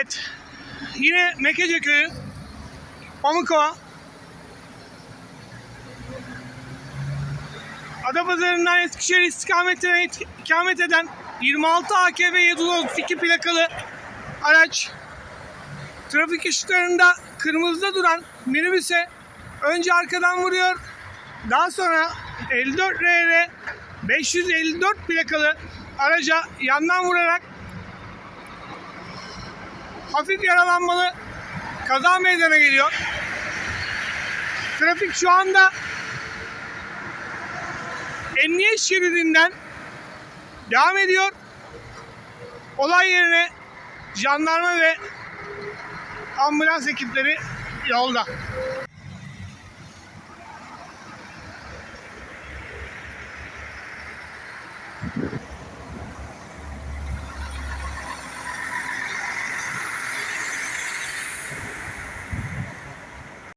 Evet. Yine Mekece Köyü. Pamukova. Adapazarı'ndan Eskişehir istikametine ikamet eden 26 AKV 732 plakalı araç trafik ışıklarında kırmızıda duran minibüse önce arkadan vuruyor. Daha sonra 54 RR 554 plakalı araca yandan vurarak hafif yaralanmalı kaza meydana geliyor. Trafik şu anda emniyet şeridinden devam ediyor. Olay yerine jandarma ve ambulans ekipleri yolda.